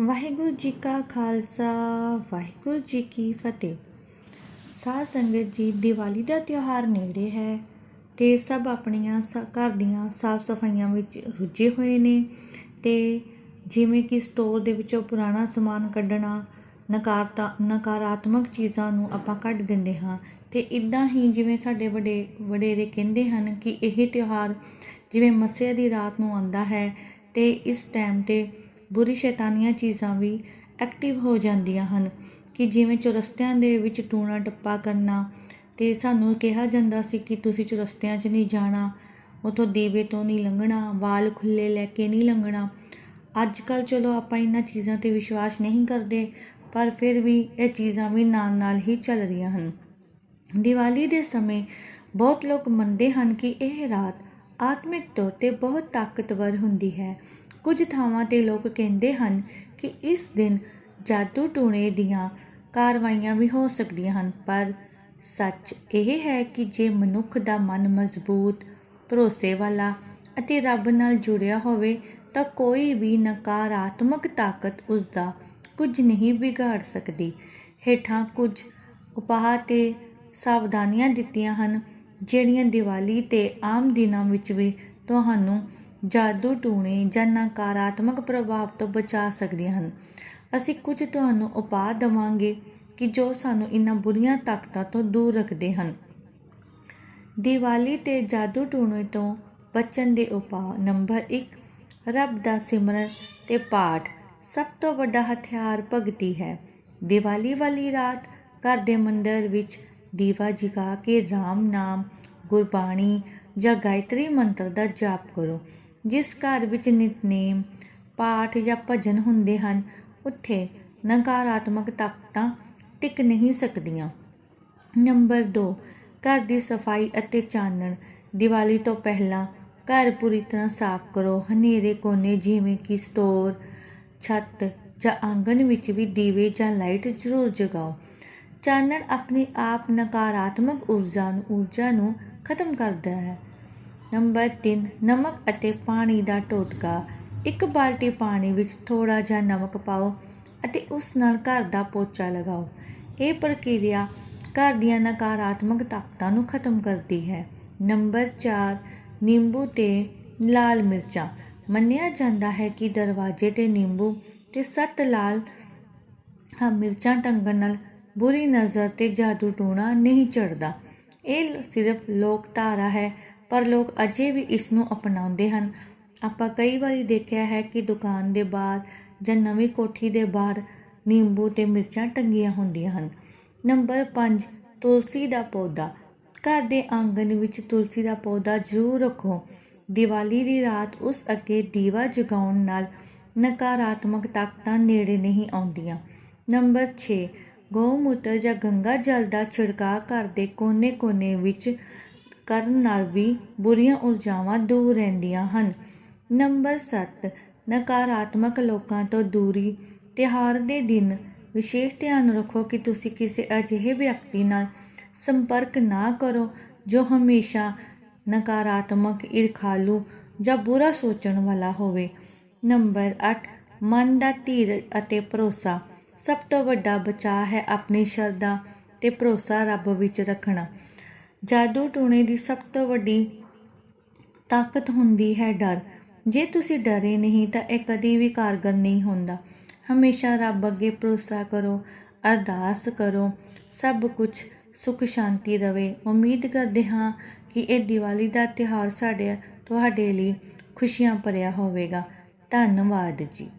ਵਾਹਿਗੁਰੂ ਜੀ ਕਾ ਖਾਲਸਾ, ਵਾਹਿਗੁਰੂ ਜੀ ਕੀ ਫਤਿਹ। ਸਾਧ ਸੰਗਤ ਜੀ, ਦੀਵਾਲੀ ਦਾ ਤਿਉਹਾਰ ਨੇੜੇ ਹੈ ਤੇ ਸਭ ਆਪਣੀਆਂ ਸ- ਘਰ ਦੀਆਂ ਸਾਫ਼ ਸਫਾਈਆਂ ਵਿੱਚ ਰੁੱਝੇ ਹੋਏ ਨੇ ਤੇ ਜਿਵੇਂ ਕਿ ਸਟੋਰ ਦੇ ਵਿੱਚੋਂ ਪੁਰਾਣਾ ਸਮਾਨ ਕੱਢਣਾ, ਨਕਾਰਤਾ, ਨਕਾਰਾਤਮਕ ਚੀਜ਼ਾਂ ਨੂੰ ਆਪਾਂ ਕੱਢ ਦਿੰਦੇ ਹਾਂ ਤੇ ਇਦਾਂ ਹੀ ਜਿਵੇਂ ਸਾਡੇ ਵੱਡੇ, ਵਡੇਰੇ ਕਹਿੰਦੇ ਹਨ ਕਿ ਇਹ ਤਿਉਹਾਰ ਜਿਵੇਂ ਮੱਸਿਆ ਦੀ ਰਾਤ ਨੂੰ ਆਉਂਦਾ ਹੈ ਤੇ ਇਸ ਟਾਈਮ ਤੇ ਬੁਰੀ ਸ਼ੈਤਾਨੀਆਂ ਚੀਜ਼ਾਂ ਵੀ ਐਕਟਿਵ ਹੋ ਜਾਂਦੀਆਂ ਹਨ ਕਿ ਜਿਵੇਂ ਚੁਰਸਤਿਆਂ ਦੇ ਵਿੱਚ ਟੂਣਾ ਟੱਪਾ ਕਰਨਾ ਤੇ ਸਾਨੂੰ ਕਿਹਾ ਜਾਂਦਾ ਸੀ ਕਿ ਤੁਸੀਂ ਚੁਰਸਤਿਆਂ 'ਚ ਨਹੀਂ ਜਾਣਾ, ਉਥੋਂ ਦੀਵੇ ਤੋਂ ਨਹੀਂ ਲੰਘਣਾ, ਵਾਲ ਖੁੱਲੇ ਲੈ ਕੇ ਨਹੀਂ ਲੰਘਣਾ। ਅੱਜ ਕੱਲ ਚਲੋ ਆਪਾਂ ਇਹਨਾਂ ਚੀਜ਼ਾਂ ਤੇ ਵਿਸ਼ਵਾਸ ਨਹੀਂ ਕਰਦੇ, ਪਰ ਫਿਰ ਵੀ ਇਹ ਚੀਜ਼ਾਂ ਵੀ ਨਾਲ ਨਾਲ ਹੀ ਚੱਲ ਰਹੀਆਂ ਹਨ। ਦੀਵਾਲੀ ਦੇ ਸਮੇਂ ਬਹੁਤ ਲੋਕ ਮੰਨਦੇ ਹਨ ਕਿ ਇਹ ਰਾਤ ਆਤਮਿਕ ਤੌਰ ਤੇ ਬਹੁਤ ਤਾਕਤਵਰ ਹੁੰਦੀ ਹੈ। ਕੁਝ ਥਾਵਾਂ ਤੇ ਲੋਕ ਕਹਿੰਦੇ ਹਨ ਕਿ ਇਸ ਦਿਨ ਜਾਦੂ ਟੂਣੇ ਦੀਆਂ ਕਾਰਵਾਈਆਂ ਵੀ ਹੋ ਸਕਦੀਆਂ ਹਨ, ਪਰ ਸੱਚ ਇਹ ਹੈ ਕਿ ਜੇ ਮਨੁੱਖ ਦਾ ਮਨ ਮਜ਼ਬੂਤ ਭਰੋਸੇ ਵਾਲਾ ਅਤੇ ਰੱਬ ਨਾਲ ਜੁੜਿਆ ਹੋਵੇ, ਤਾਂ ਕੋਈ ਵੀ ਨਕਾਰਾਤਮਕ ਤਾਕਤ ਉਸ ਦਾ ਕੁਝ ਨਹੀਂ ਵਿਗਾੜ ਸਕਦੀ। ਹੇਠਾਂ ਕੁਝ ਉਪਾਅ ਤੇ ਸਾਵਧਾਨੀਆਂ ਦਿੱਤੀਆਂ ਹਨ। ਜਿਹੜੀਆਂ ਦੀਵਾਲੀ ਤੇ ਆਮ ਦਿਨਾਂ ਵਿੱਚ ਵੀ ਤੁਹਾਨੂੰ ਜਾਦੂ ਟੂਣੇ ਜਾਂ ਨਕਾਰਾਤਮਕ ਪ੍ਰਭਾਵ ਤੋਂ ਬਚਾ ਸਕਦੀਆਂ ਹਨ। ਅਸੀਂ ਕੁਝ ਤੁਹਾਨੂੰ ਉਪਾਅ ਦਵਾਂਗੇ ਕਿ ਜੋ ਸਾਨੂੰ ਇਹਨਾਂ ਬੁਰੀਆਂ ਤਾਕਤਾਂ ਤੋਂ ਦੂਰ ਰੱਖਦੇ ਹਨ। ਦੀਵਾਲੀ ਤੇ ਜਾਦੂ ਟੂਣੇ ਤੋਂ ਬਚਣ ਦੇ ਉਪਾਅ ਨੰਬਰ 1 ਰੱਬ ਦਾ ਸਿਮਰਨ ਤੇ ਪਾਠ ਸਭ ਤੋਂ ਵੱਡਾ ਹਥਿਆਰ ਭਗਤੀ ਹੈ। ਦੀਵਾਲੀ ਵਾਲੀ ਰਾਤ ਘਰ ਦੇ ਮੰਦਰ ਵਿੱਚ ਦੀਵਾ ਜਗਾ ਕੇ ਰਾਮ ਨਾਮ, ਗੁਰਬਾਣੀ ਜਾਂ ਗਾਇਤਰੀ ਮੰਤਰ ਦਾ ਜਾਪ ਕਰੋ। ਜਿਸ ਘਰ ਵਿੱਚ ਨਿਤਨੇਮ, ਪਾਠ ਜਾਂ ਭਜਨ ਹੁੰਦੇ ਹਨ, ਉੱਥੇ ਨਕਾਰਾਤਮਕ ਤਾਕਤਾਂ ਟਿਕ ਨਹੀਂ ਸਕਦੀਆਂ। ਨੰਬਰ 2 ਘਰ ਦੀ ਸਫ਼ਾਈ ਅਤੇ ਚਾਨਣ। ਦੀਵਾਲੀ ਤੋਂ ਪਹਿਲਾਂ ਘਰ ਪੂਰੀ ਤਰ੍ਹਾਂ ਸਾਫ਼ ਕਰੋ। ਹਨੇਰੇ ਕੋਨੇ ਜਿਵੇਂ ਕਿ ਸਟੋਰ, ਛੱਤ ਜਾਂ ਆਂਗਣ ਵਿੱਚ ਵੀ ਦੀਵੇ ਜਾਂ ਲਾਈਟ ਜ਼ਰੂਰ ਜਗਾਓ। ਚਾਨਣ ਆਪਣੇ ਆਪ ਨਕਾਰਾਤਮਕ ਊਰਜਾ ਨੂੰ ਊਰਜਾ ਨੂੰ ਖਤਮ ਕਰਦਾ ਹੈ। ਨੰਬਰ 3 ਨਮਕ ਅਤੇ ਪਾਣੀ ਦਾ ਟੋਟਕਾ। ਇੱਕ ਬਾਲਟੀ ਪਾਣੀ ਵਿੱਚ ਥੋੜਾ ਜਿਹਾ ਨਮਕ ਪਾਓ ਅਤੇ ਉਸ ਨਾਲ ਘਰ ਦਾ ਪੋਚਾ ਲਗਾਓ। ਇਹ ਪ੍ਰਕਿਰਿਆ ਘਰ ਦੀਆਂ ਨਕਾਰਾਤਮਕ ਤਾਕਤਾਂ ਨੂੰ ਖਤਮ ਕਰਦੀ ਹੈ। ਨੰਬਰ 4 ਨਿੰਬੂ ਤੇ ਲਾਲ ਮਿਰਚਾਂ। ਮੰਨਿਆ ਜਾਂਦਾ ਹੈ ਕਿ ਦਰਵਾਜ਼ੇ ਤੇ ਨਿੰਬੂ ਤੇ ਸੱਤ ਲਾਲ ਮਿਰਚਾਂ ਟੰਗਣ ਨਾਲ ਬੁਰੀ ਨਜ਼ਰ ਤੇ ਜਾਦੂ ਟੂਣਾ ਨਹੀਂ ਚੜਦਾ ਇਹ ਸਿਰਫ ਲੋਕ ਧਾਰਾ ਹੈ, ਪਰ ਲੋਕ ਅਜੇ ਵੀ ਇਸ ਨੂੰ ਅਪਣਾਉਂਦੇ ਹਨ। ਆਪਾਂ ਕਈ ਵਾਰੀ ਦੇਖਿਆ ਹੈ ਕਿ ਦੁਕਾਨ ਦੇ ਬਾਹਰ ਜਾਂ ਨਵੀਂ ਕੋਠੀ ਦੇ ਬਾਹਰ ਨਿੰਬੂ ਤੇ ਮਿਰਚਾਂ ਟੰਗੀਆਂ ਹੁੰਦੀਆਂ ਹਨ। ਨੰਬਰ 5 ਤੁਲਸੀ ਦਾ ਪੌਦਾ। ਘਰ ਦੇ ਆਂਗਣ ਵਿੱਚ ਤੁਲਸੀ ਦਾ ਪੌਦਾ ਜ਼ਰੂਰ ਰੱਖੋ। ਦੀਵਾਲੀ ਦੀ ਰਾਤ ਉਸ ਅੱਗੇ ਦੀਵਾ ਜਗਾਉਣ ਨਾਲ ਨਕਾਰਾਤਮਕ ਤਾਕਤਾਂ ਨੇੜੇ ਨਹੀਂ ਆਉਂਦੀਆਂ। ਨੰਬਰ 6 ਗਊਮੂਤਰ ਜਾਂ ਗੰਗਾ ਜਲ ਦਾ ਛਿੜਕਾਅ ਘਰ ਦੇ ਕੋਨੇ-ਕੋਨੇ ਵਿੱਚ ਕਰਨ ਨਾਲ ਵੀ ਬੁਰੀਆਂ ਊਰਜਾਵਾਂ ਦੂਰ ਰਹਿੰਦੀਆਂ ਹਨ। ਨੰਬਰ 7 ਨਕਾਰਾਤਮਕ ਲੋਕਾਂ ਤੋਂ ਦੂਰੀ। ਤਿਉਹਾਰ ਦੇ ਦਿਨ ਵਿਸ਼ੇਸ਼ ਧਿਆਨ ਰੱਖੋ ਕਿ ਤੁਸੀਂ ਕਿਸੇ ਅਜਿਹੇ ਵਿਅਕਤੀ ਨਾਲ ਸੰਪਰਕ ਨਾ ਕਰੋ ਜੋ ਹਮੇਸ਼ਾ ਨਕਾਰਾਤਮਕ, ਈਰਖਾਲੂ ਜਾਂ ਬੁਰਾ ਸੋਚਣ ਵਾਲਾ ਹੋਵੇ। ਨੰਬਰ 8 ਮਨ ਦਾ ਧੀਰਜ ਅਤੇ ਭਰੋਸਾ। ਸਭ ਤੋਂ ਵੱਡਾ ਬਚਾਅ ਹੈ ਆਪਣੀ ਸ਼ਰਧਾ ਤੇ ਭਰੋਸਾ ਰੱਬ ਵਿੱਚ ਰੱਖਣਾ। ਜਾਦੂ ਟੂਣੇ ਦੀ ਸਭ ਤੋਂ ਵੱਡੀ ਤਾਕਤ ਹੁੰਦੀ ਹੈ ਡਰ। ਜੇ ਤੁਸੀਂ ਡਰੇ ਨਹੀਂ ਤਾਂ ਇਹ ਕਦੀ ਵੀ ਕਾਰਗਰ ਨਹੀਂ ਹੁੰਦਾ। ਹਮੇਸ਼ਾ ਰੱਬ ਅੱਗੇ ਭਰੋਸਾ ਕਰੋ, ਅਰਦਾਸ ਕਰੋ, ਸਭ ਕੁਝ ਸੁਖ ਸ਼ਾਂਤੀ ਰਵੇ। ਉਮੀਦ ਕਰਦੇ ਹਾਂ ਕਿ ਇਹ ਦੀਵਾਲੀ ਦਾ ਤਿਉਹਾਰ ਸਾਡੇ, ਤੁਹਾਡੇ ਲਈ ਖੁਸ਼ੀਆਂ ਭਰਿਆ ਹੋਵੇਗਾ। ਧੰਨਵਾਦ ਜੀ।